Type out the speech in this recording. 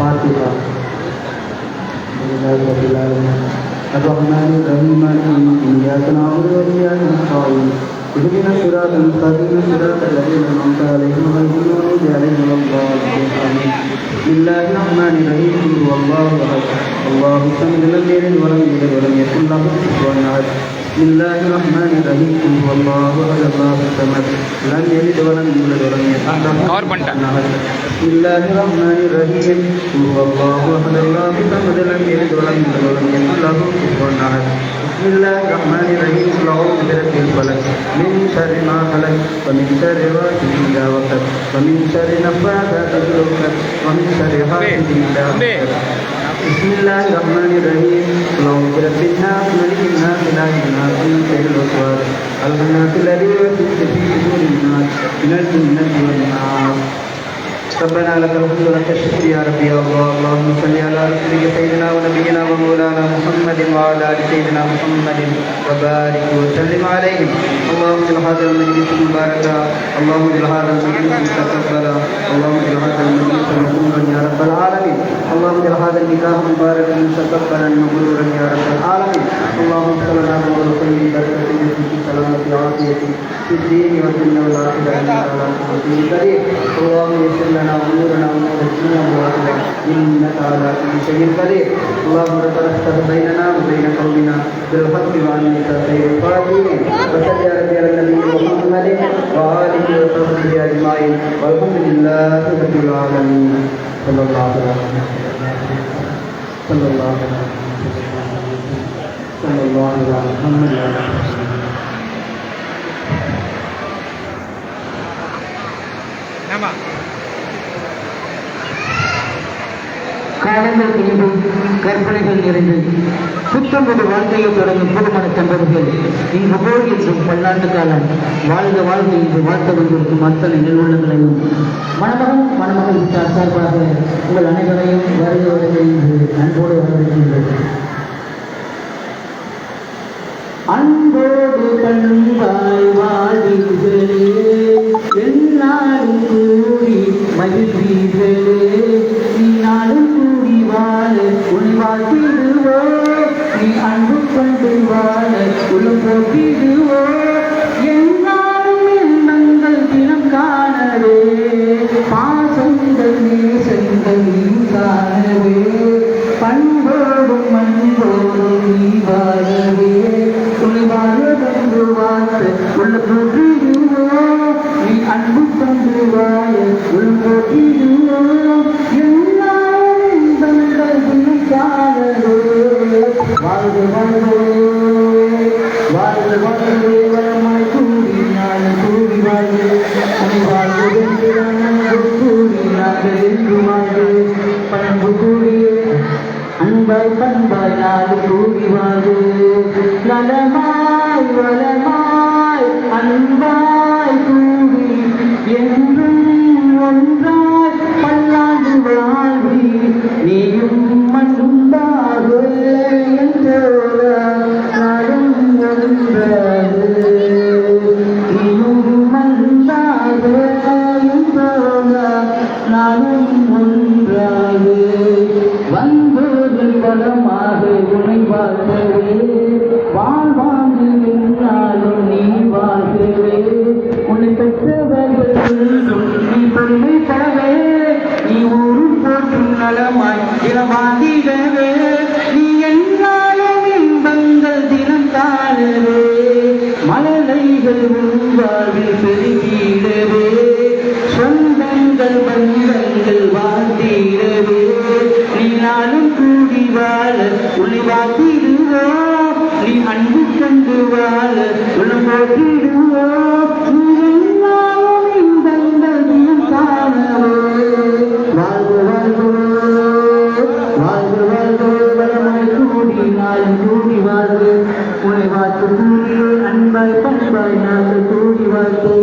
فاتحة لله رب العالمين الرحمن الرحيم مالك يوم الدين إياك نعبد وإياك نستعين اهدنا الصراط المستقيم صراط الذين أنعمت عليهم غير المغضوب عليهم ولا الضالين آمين بسم الله الرحمن الرحيم قل هو الله أحد الله الصمد لم يلد ولم يولد ولم يكن له كفوا أحد بسم الله الرحمن الرحيم قل هو الله احد الله الصمد لم يلد ولم يولد ولم يكن और पंटा بسم الله الرحمن الرحيم قل هو الله احد الله الصمد لم يلد ولم يولد ولم يكن له كفوا احد بسم الله الرحمن الرحيم قل اعوذ برب الفلق من شر ما خلق ومن شر غاسق اذا وقب ومن شر نفاثات في العقد ومن شر حاسد اذا بسم الله الرحمن الرحيم قل أعوذ برب الناس ملك الناس إله الناس من شر الوسواس الخناس الذي يوسوس في صدور الناس من الجنة والناس ربنا لك الحمد ولك الشكر يا ربي يا الله اللهم صل على رسولك سيدنا ونبينا ومولانا محمد وعلى ال سيدنا محمد وبارك وسلم عليهم اللهم اجعل هذا المجلس مباركا اللهم اجعل هذا المجلس متقبلا اللهم اجعل هذا المجلس مقبولا يا رب العالمين اللهم اجعل هذا النكاح مباركا متقبلا مبرورا يا رب العالمين اللهم صل على محمد وسلم بركاته في سلامة عافية في الدين والدنيا والآخرة إنك على كل شيء قدير اللهم يسر لنا أمورنا وأمور الدنيا والآخرة إنك على كل شيء قدير اللهم ربنا افتح بيننا وبين قومنا بالحق وأنت خير الفاتحين وصل يا ربي على النبي محمد وآله وصحبه أجمعين والحمد لله رب العالمين صلى الله عليه وسلم صلى الله عليه وسلم صلى الله على محمد وعلى آله وسلم ஆமாம் காலங்கள் இனிதும் கற்பனைகள் நிறைந்தது புத்தம் புது வாழ்க்கையை தொடங்கும் புதுமண தம்பதிகள். இங்கு போய் என்றும் பல்லாண்டு காலம் வாழ்ந்த வாழ்ந்து இன்று வாழ்த்த வந்திருக்கும் அத்தனை நிறுவனங்களையும் மணமகன் மணமகள் விட்டார் சார்பாக உங்கள் அனைவரையும் வருக வருக என்று அன்போடு வரவேற்கின்றது அன்போடு பண்பாய் வாழ்வீர்களே என்னாலும் கூடி மகிழ்வீர்களே நீ நாளும் கூடி வாழ உன் வாழ்த்திடுவோ நீ அன்பு கொண்டு வாழ உள்ள போக்கிடுவோ என்னாலும் எண்ணங்கள் தினம் காணவே. பாசங்கள் நேசங்கள் நீ காணவே. பண்போடும் அன்போடும் நீ வாழவே. உன்னை வாழ தந்து வாழ்த்து உள்ள போட்டிடுவோ நீ அன்பு வாழ உள்ள அன்பாய் பண்பாய் நாடு கூடி வாழு நலமாய் வளமாய் அன்பாய் கூடி என்றும் ஒன்றாய் பல்லாண்டு வாழ்வி நீயும் வாழ்கவே வாழ்வாங்கு நின்றாலும் நீ வாழ்கவே உன்னை பெற்றவர்கள் என்றும் நீ பெருமை பெறவே நீ போற்றும் நலமாய் இளவாதிடவே கூடி நாளும் கூடி வாழ்வு உன்னை வாழ்த்து கூடியே அன்பாய் பண்பாய் நாங்கள் கூடி வாழ்த்து